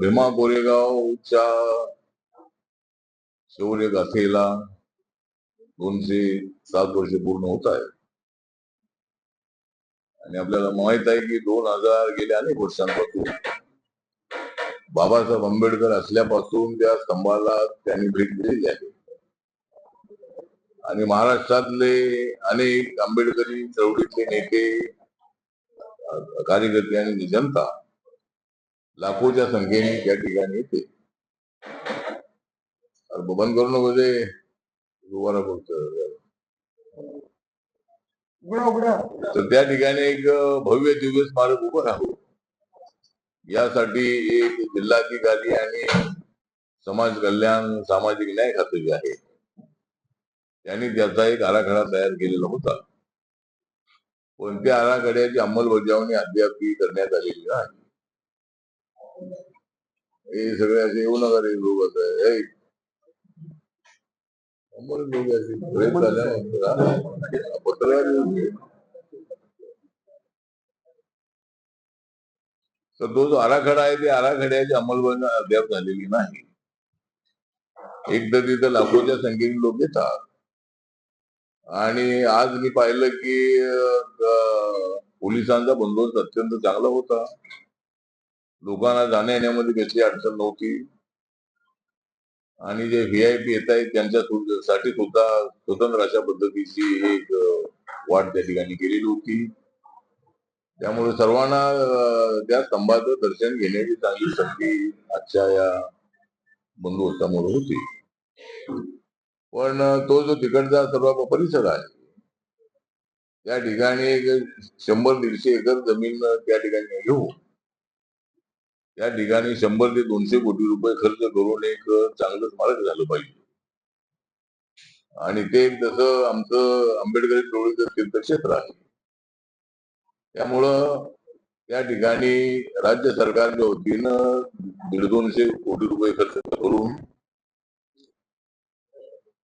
भीमा कोरेगावच्या शौर्य गाथेला दोनशे सात वर्ष पूर्ण होत आहे. आणि आपल्याला माहीत आहे की दोन हजार गेल्या अनेक वर्षांपासून बाबासाहेब आंबेडकर असल्यापासून त्या स्तंभाला त्यांनी भेट दिलेली आहे. आणि महाराष्ट्रातले अनेक आंबेडकरी चळवळीतले नेते कार्यकर्ते आणि जनता लाखोच्या संख्येने त्या ठिकाणी येते. बंद करू नको ते. उघडा तर त्या ठिकाणी एक भव्य दिव्य स्मारक उभं राहू. यासाठी एक जिल्हाधिकारी आणि समाज कल्याण सामाजिक न्याय खाते जे आहे. त्यांनी त्याचा एक आराखडा तयार केलेला होता. पण त्या आराखड्याची अंमलबजावणी अद्याप करण्यात आलेली नाही. हे सगळे असे येऊ नका रे लोक आता अंमल लोक पत्रकार तर तो जो आराखडा आहे ते आराखड्याची अंमलबजावणी अद्याप झालेली नाही. एकदा तिथं लाखोच्या संख्येने लोक येतात. आणि आज मी पाहिलं की पोलिसांचा बंदोबस्त अत्यंत चांगला होता. लोकांना जाण्या येण्यामध्ये कसली अडचण नव्हती. आणि जे व्ही आय पी येत आहेत त्यांच्या साठी सुद्धा स्वतंत्र अशा पद्धतीची एक वाट त्या ठिकाणी केलेली होती. त्यामुळे सर्वांना त्या स्तंभाचं दर्शन घेण्याची चांगली संधी आजच्या या बंदोबस्तामुळे होती. पण तो जो तिकडचा सर्व परिसर आहे त्या ठिकाणी एक शंभर दीडशे एकर जमीन त्या ठिकाणी घेऊ त्या हो. ठिकाणी शंभर ते दोनशे कोटी रुपये खर्च करून एक चांगलं स्मारक झालं पाहिजे. आणि ते जसं आमचं आंबेडकरी टोळीचं तीर्थक्षेत्र आहे. त्यामुळं त्या ठिकाणी राज्य सरकारच्या वतीनं दीड दोनशे कोटी रुपये खर्च करून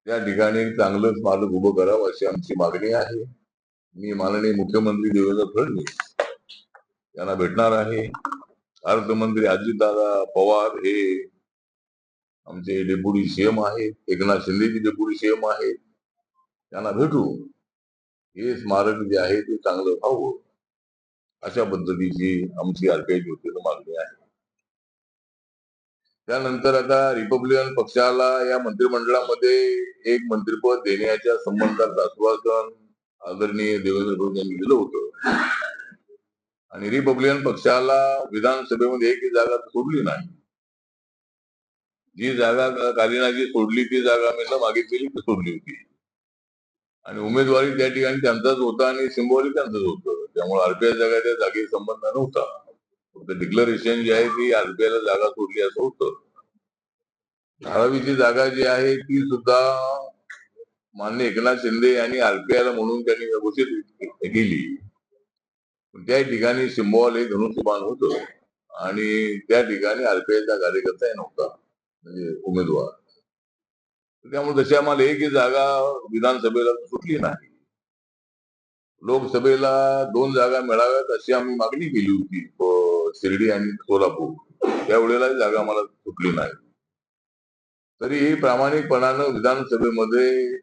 त्या ठिकाणी एक चांगलं स्मारक उभं करावं अशी आमची मागणी आहे. मी माननीय मुख्यमंत्री देवेंद्र फडणवीस यांना भेटणार आहे. अर्थमंत्री अजितदादा पवार हे आमचे डेप्युटी सीएम आहेत. एकनाथ शिंदेची डेप्युटी सीएम आहेत. त्यांना भेटू. हे स्मारक जे आहे ते चांगलं व्हावं. अशा पद्धतीची आमची आरपीआयची होती मागणी आहे. त्यानंतर आता रिपब्लिकन पक्षाला या मंत्रिमंडळामध्ये एक मंत्रिपद देण्याच्या संबंधात आश्वासन आदरणीय देवेंद्र फडणवीस यांनी दिलं होतं. आणि रिपब्लिकन पक्षाला विधानसभेमध्ये एक जागा सोडली नाही. जी जागा कालिनाची सोडली ती जागा मी न मागितलेली ती सोडली होती. आणि उमेदवारी त्या ठिकाणी त्यांचाच होता आणि सिंबॉली त्यांचंच होतं. त्यामुळे आरपीआय जागा त्या जागे संबंध नव्हता. डिक्लरेशन जे आहे ती आरबीआयला जागा सोडली असं होतं. धारावीची जागा जी आहे ती सुद्धा मान्य एकनाथ शिंदे यांनी आरपीआयला म्हणून त्यांनी व्यवस्थित केली. पण त्या ठिकाणी सिम्बॉल हे धनुष्यबाण होत आणि त्या ठिकाणी आरपीआयचा कार्यकर्ता नव्हता म्हणजे उमेदवार. त्यामुळे तशी आम्हाला एक जागा विधानसभेला सुटली नाही. लोकसभेला दोन जागा मिळाव्यात अशी आम्ही मागणी केली होती. शिर्डी आणि सोलापूर त्यावेळेला जागा आम्हाला सुटली नाही. तरी प्रामाणिकपणानं विधानसभेमध्ये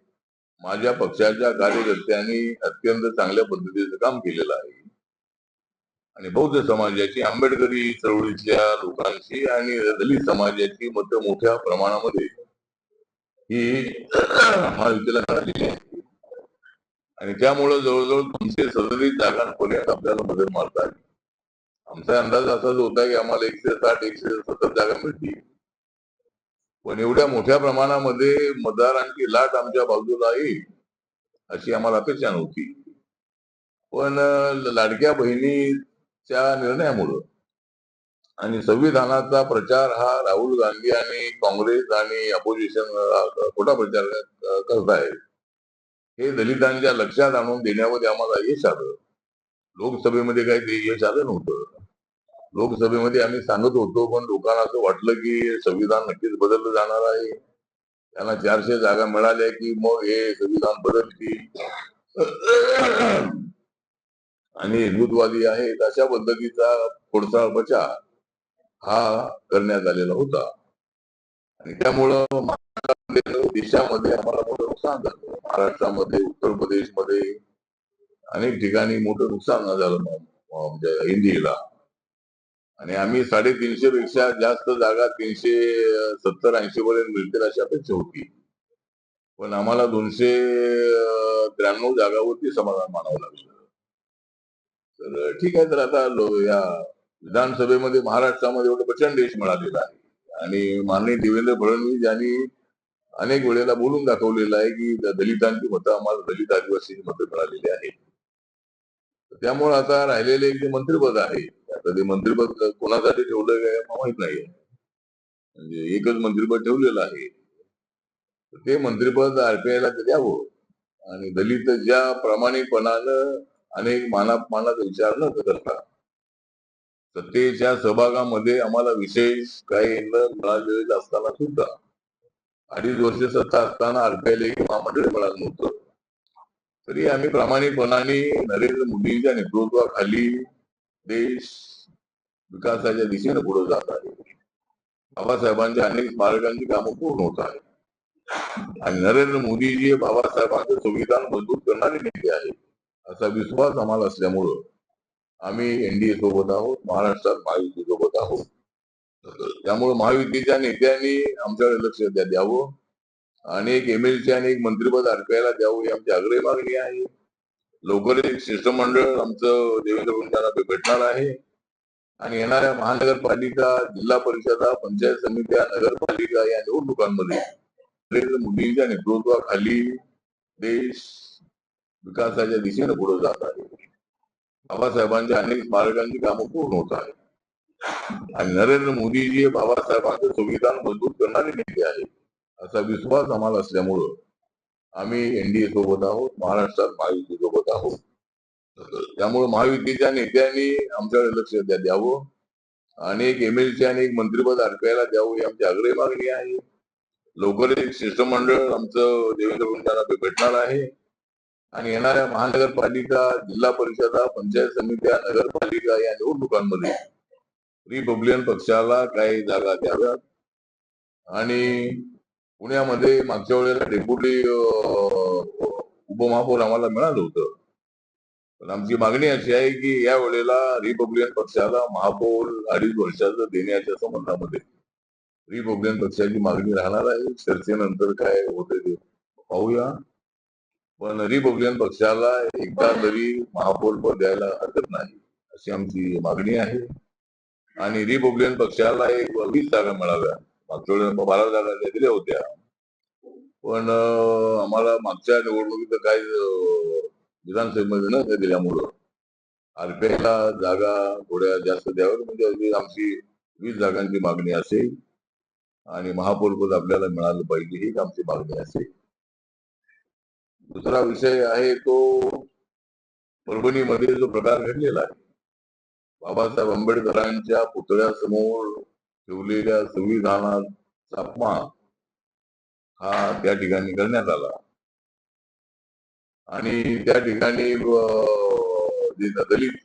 माझ्या पक्षाच्या कार्यकर्त्यांनी अत्यंत चांगल्या पद्धतीचं काम केलेलं आहे. आणि बौद्ध समाजाची आंबेडकरी चळवळीतल्या लोकांची आणि दलित समाजाची मतं मोठ्या प्रमाणामध्ये ही महायुतीला मिळालेली आहे आणि त्यामुळे जवळजवळ दोनशे सदतीस जागांपर्यंत आपल्याला मदत मारता आली. आमचा अंदाज असाच होता की आम्हाला एकशे साठ एकशे सत्तर जागा मिळतील. पण एवढ्या मोठ्या प्रमाणामध्ये मतदारांची लाट आमच्या बाजूला येईल अशी आम्हाला अपेक्षा नव्हती. पण लाडक्या बहिणीच्या निर्णयामुळं आणि संविधानाचा प्रचार हा राहुल गांधी आणि काँग्रेस आणि अपोजिशन खोटा प्रचार अं, करतायत हे दलितांच्या लक्षात आणून देण्यामध्ये आम्हाला यश आलं. लोकसभेमध्ये काही ते यश आलं नव्हतं. लोकसभेमध्ये आम्ही सांगत होतो पण लोकांना असं वाटलं की संविधान नक्कीच बदललं जाणार आहे. त्यांना चारशे जागा मिळाल्या की मग हे संविधान बदलतील. आणि हिंदुत्ववादी आहेत अशा पद्धतीचा खोडसाळ प्रचार हा करण्यात आलेला होता. आणि त्यामुळं देशामध्ये आम्हाला मोठं नुकसान झालं. महाराष्ट्रामध्ये उत्तर प्रदेशमध्ये अनेक ठिकाणी मोठं नुकसान झालं म्हणजे हिंदीला आणि आम्ही साडेतीनशे पेक्षा जास्त जागा तीनशे सत्तर ऐंशी पर्यंत मिळतील अशी अपेक्षा होती. पण आम्हाला दोनशे त्र्याण्णव जागावरती समाधान मानावं लागलं. तर ठीक आहे तर आता या विधानसभेमध्ये महाराष्ट्रामध्ये एवढं प्रचंड यश मिळालेलं आहे. आणि माननीय देवेंद्र फडणवीस यांनी अनेक वेळेला बोलून दाखवलेलं आहे की दलितांची मतं आम्हाला दलित आदिवासी मतं मिळालेली आहेत. त्यामुळे आता राहिलेले एक जे मंत्रिपद आहे आता ते मंत्रिपद कोणासाठी ठेवलं काय माहीत नाहीये. म्हणजे एकच मंत्रिपद ठेवलेलं आहे. तर ते मंत्रिपद आरपीआयला द्यावं. आणि दलित ज्या प्रामाणिकपणानं अनेक मानापमानाचा विचार न करता सत्तेच्या सहभागामध्ये आम्हाला विशेष काही न मिळालेलं असताना सुद्धा अडीच वर्ष सत्ता असताना आरपीआयला एक महामंडळ मिळालं नव्हतं. तरी आम्ही प्रामाणिकपणाने नरेंद्र मोदींच्या नेतृत्वाखाली देश विकासाच्या दिशेने पुढे जात आहे. बाबासाहेबांच्या अनेक स्मारकांची कामं पूर्ण होत आहेत. आणि नरेंद्र मोदीजी हे बाबासाहेबांचं संविधान मजबूत करणारे नेते आहेत असा विश्वास आम्हाला असल्यामुळं आम्ही एनडीए सोबत आहोत महाराष्ट्रात महायुती सोबत आहोत. त्यामुळे महायुतीच्या नेत्यांनी आमच्याकडे लक्ष द्या- द्यावं. आणि एक एमएलसी आणि एक मंत्रिपद अडकायला द्यावं ही आमची आग्रही मागणी आहे. लवकर एक शिष्टमंडळ आमचं देवेंद्र फडणवीसांना भेटणार आहे. आणि येणाऱ्या महानगरपालिका जिल्हा परिषदा पंचायत समित्या नगरपालिका या निवडणुकांमध्ये नरेंद्र मोदींच्या नेतृत्वाखाली देश विकासाच्या दिशेने पुढे जात आहे. बाबासाहेबांच्या अनेक स्मारकांची कामं पूर्ण होत आहेत. आणि नरेंद्र मोदीजी हे बाबासाहेबांचं संविधान मजबूत करणारे नेते आहेत. असा विश्वास आम्हाला असल्यामुळं आम्ही एनडीए सोबत आहोत महाराष्ट्रात महायुती सोबत आहोत. त्यामुळे महायुतीच्या नेत्यांनी आमच्याकडे लक्ष द्या- द्यावं. आणि एक एमएलसी आणि एक मंत्रिपद अडकायला द्यावं ही आमची आग्रही मागणी आहे. लवकर एक शिष्टमंडळ आमचं देवेंद्र फडणवीसांना भेटणार आहे. आणि येणाऱ्या महानगरपालिका जिल्हा परिषदा पंचायत समित्या नगरपालिका या निवडणुकांमध्ये रिपब्लिकन पक्षाला काही जागा द्याव्यात. आणि पुण्यामध्ये मागच्या वेळेला डेप्युटी उपमहापौर आम्हाला मिळालं होतं. पण आमची मागणी अशी आहे की या वेळेला रिपब्लिकन पक्षाला महापौर अडीच वर्षाचं देण्याच्या संबंधामध्ये रिपब्लिकन पक्षाची मागणी राहणार आहे. चर्चेनंतर काय होते ते पाहूया. पण रिपब्लिकन पक्षाला एकदा तरी महापौर पद द्यायला हरकत नाही अशी आमची मागणी आहे. आणि रिपब्लिकन पक्षाला एक वीस जागा मिळाव्या. मागच्या वेळेला बारा जागा दिल्या होत्या. पण आम्हाला मागच्या निवडणुकीत काय विधानसभेमध्ये न दिल्यामुळं आरपीआयला जागा थोड्या जास्त द्याव्यात. म्हणजे आमची वीस जागांची मागणी असेल आणि महापौरपद आपल्याला मिळालं पाहिजे हीच आमची मागणी असेल. दुसरा विषय आहे तो परभणीमध्ये जो प्रकार घडलेला आहे. बाबासाहेब आंबेडकरांच्या पुतळ्यासमोर ठेवलेल्या संविधानाचा अपमान हा त्या ठिकाणी करण्यात आला. आणि त्या ठिकाणी जे दलित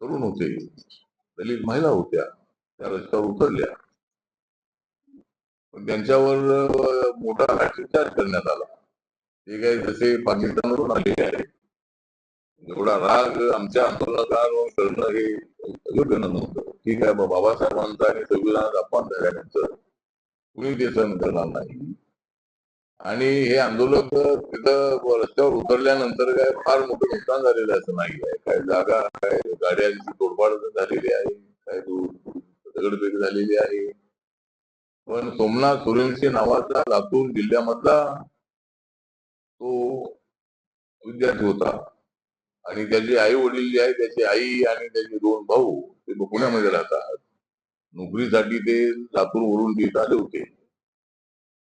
तरुण होते दलित महिला होत्या त्या रस्त्यावर उतरल्या. पण त्यांच्यावर मोठा लाठीचार्ज करण्यात आला. ते काय जसे पाकिस्तानवरून आलेले आहेत. एवढा राग आमच्या आंदोलनाकार करणं हे योग्य नव्हतं. ठीक आहे मग बाबासाहेबांचा आणि संविधानात अपमान झाल्यानंतर कुणी ते सहन करणार नाही? आणि हे आंदोलक तिथं रस्त्यावर उतरल्यानंतर काय फार मोठं नुकसान झालेलं असं नाही आहे. काय जागा काय गाड्यांची तोडफाड झालेली आहे काय दगडफेक झालेली आहे. पण सोमनाथ सुरेंशी नावाचा लातूर जिल्ह्यामधला तो विद्यार्थी होता. आणि त्याचे आई वडील जे आहे त्याची आई आणि त्याचे दोन भाऊ ते पुण्यामध्ये राहतात नोकरीसाठी ते लातूरवरून तिथे आले होते.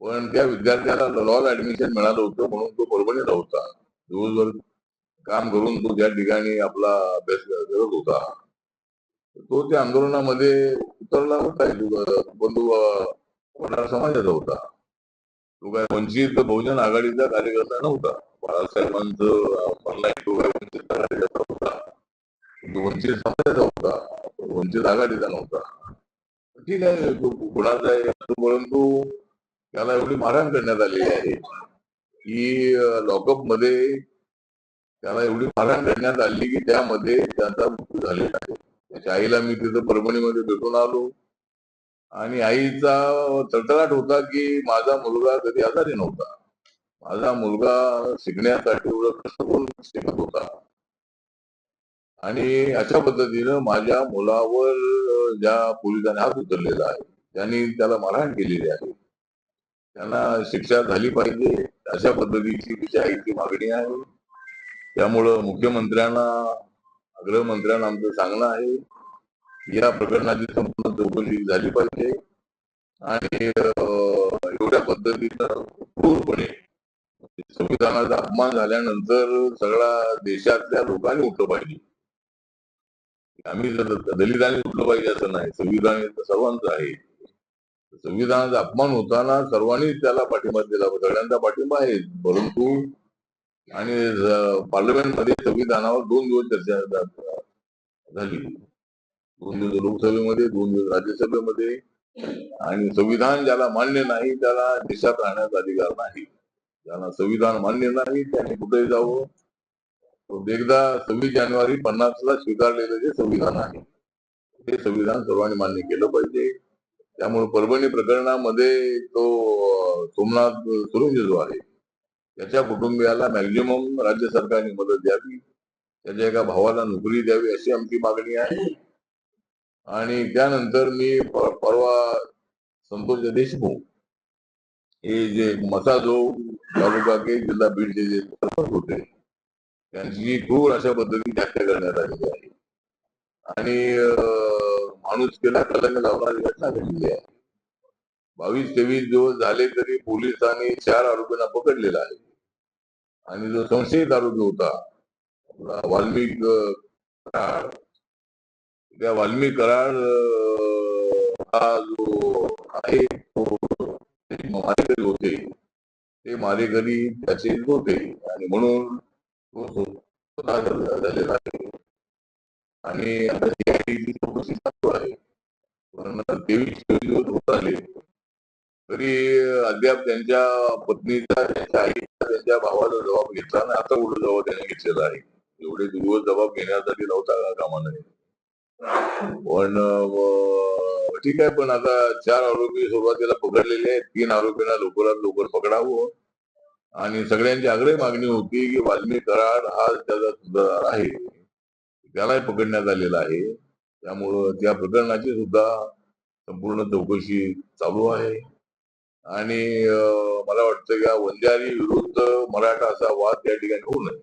पण त्या विद्यार्थ्याला लॉला ऍडमिशन मिळालं होतं म्हणून तो परभणीला होता. दिवसभर काम करून तो त्या ठिकाणी आपला अभ्यास करत होता तो त्या आंदोलनामध्ये उतरला होता. बंधू वडार समाजाचा होता. तो काय वंचित बहुजन आघाडीचा कार्यकर्ता नव्हता. बाळासाहेबांचं म्हणणं तो काय वंचित होता. तो वंचित समाजाचा होता. वंचित आघाडीचा नव्हता. ठीक आहे तो कुणाचा आहे परंतु त्याला एवढी मारहाण करण्यात आलेली आहे की लॉकअपमध्ये त्याला एवढी मारहाण करण्यात आली की त्यामध्ये त्याचा मृत्यू झालेला आहे. त्याच्या आईला मी तिथं परभणीमध्ये भेटून आलो. आणि आईचा तळतळाट होता की माझा मुलगा कधी आजारी नव्हता. माझा मुलगा शिकण्यासाठी एवढं कष्ट करून शिकत होता. आणि अशा पद्धतीनं माझ्या मुलावर ज्या पोलिसांनी हात उचललेला आहे त्यांनी त्याला मारहाण केलेली आहे त्यांना शिक्षा झाली पाहिजे अशा पद्धतीची तिच्या मागणी आहे. त्यामुळं मुख्यमंत्र्यांना गृहमंत्र्यांना आमचं सांगणं आहे या प्रकरणाची संपूर्ण चौकशी झाली पाहिजे आणि एवढ्या पद्धतीनं क्रूरपणे संविधानाचा अपमान झाल्यानंतर सगळ्या देशातल्या लोकांनी उठलं पाहिजे. आम्ही जर दलितांनी उठलं पाहिजे असं नाही. संविधान हे सर्वांचं आहे. संविधानाचा अपमान होताना सर्वांनी त्याला पाठिंबा दिला. सगळ्यांचा पाठिंबा आहे. परंतु आणि पार्लमेंटमध्ये संविधानावर दोन दिवस चर्चा झाली. दोन दिवस लोकसभेमध्ये दोन दिवस राज्यसभेमध्ये. आणि संविधान ज्याला मान्य नाही त्याला देशात राहण्याचा अधिकार नाही. ज्याला संविधान मान्य नाही त्याने कुठेही जावं. एकदा सव्वीस जानेवारी पन्नासला स्वीकारलेलं जे संविधान आहे ते संविधान सर्वांनी मान्य केलं पाहिजे. त्यामुळे परभणी प्रकरणामध्ये तो सोमनाथ सुरंजे जो आहे. त्याच्या कुटुंबियाला मॅक्झिमम राज्य सरकारने मदत द्यावी. त्याच्या एका भावाला नोकरी द्यावी अशी आमची मागणी आहे. आणि त्यानंतर मी परवा संतोष देशमुख हे जे मसाजो तालुका के जिल्हा बीडचे जे होते त्यांची क्रूर अशा पद्धतीने व्याख्या करण्यात आलेली आहे. आणि माणूस केला कलंग लावणारी घटना घडली आहे. बावीस तेवीस दिवस झाले तरी पोलिसांनी चार आरोपींना पकडलेला आहे. आणि जो संशयित आरोपी होता वाल्मिक कराड त्या वाल्मिक कराड हा जो आहे तो मारेकरी होते. ते मारेकरी त्याचे होते आणि म्हणून हो, झालेला आहे आणि आता चौकशी चालू आहे. पण तेवीस दिवस होत आले. तरी अद्याप त्यांच्या पत्नीचा त्यांच्या आईचा त्यांच्या भावाचा जबाब घेतला नाही. आता उलट जबाब त्याने घेतलेला आहे? एवढे दिवस जबाब घेण्यासाठी नव्हता का कामा पण ठीक आहे. पण आता चार आरोपी सुरुवातीला पकडलेले आहेत. तीन आरोपींना लवकरात लवकर पकडावं. आणि सगळ्यांची आग्रही मागणी होती की वाल्मी कराड हा त्याचा सूत्रधार आहे. त्यालाही पकडण्यात आलेला आहे. त्यामुळं त्या प्रकरणाची सुद्धा संपूर्ण चौकशी चालू आहे. आणि मला वाटतं की वंजारी विरुद्ध मराठा असा वाद त्या ठिकाणी होऊ नये.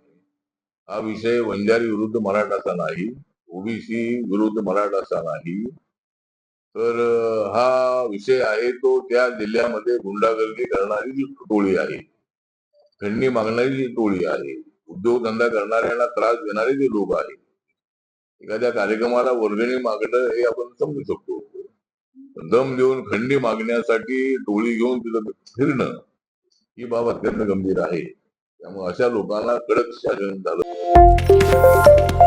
हा विषय वंजारी विरुद्ध मराठाचा नाही. ओबीसी विरुद्ध मराठाचा नाही. तर हा विषय आहे तो त्या जिल्ह्यामध्ये गुंडागर्दी करणारी जी टोळी आहे. खंडणी मागणारी जी टोळी आहे उद्योगधंदा करणाऱ्यांना त्रास देणारे जे लोक आहेत एखाद्या कार्यक्रमाला वर्गणी मागणं हे आपण समजू शकतो. दम देऊन खंडी मागण्यासाठी टोळी घेऊन तिथं फिरणं ही बाब अत्यंत गंभीर आहे. त्यामुळे अशा लोकांना कडक शासन झालं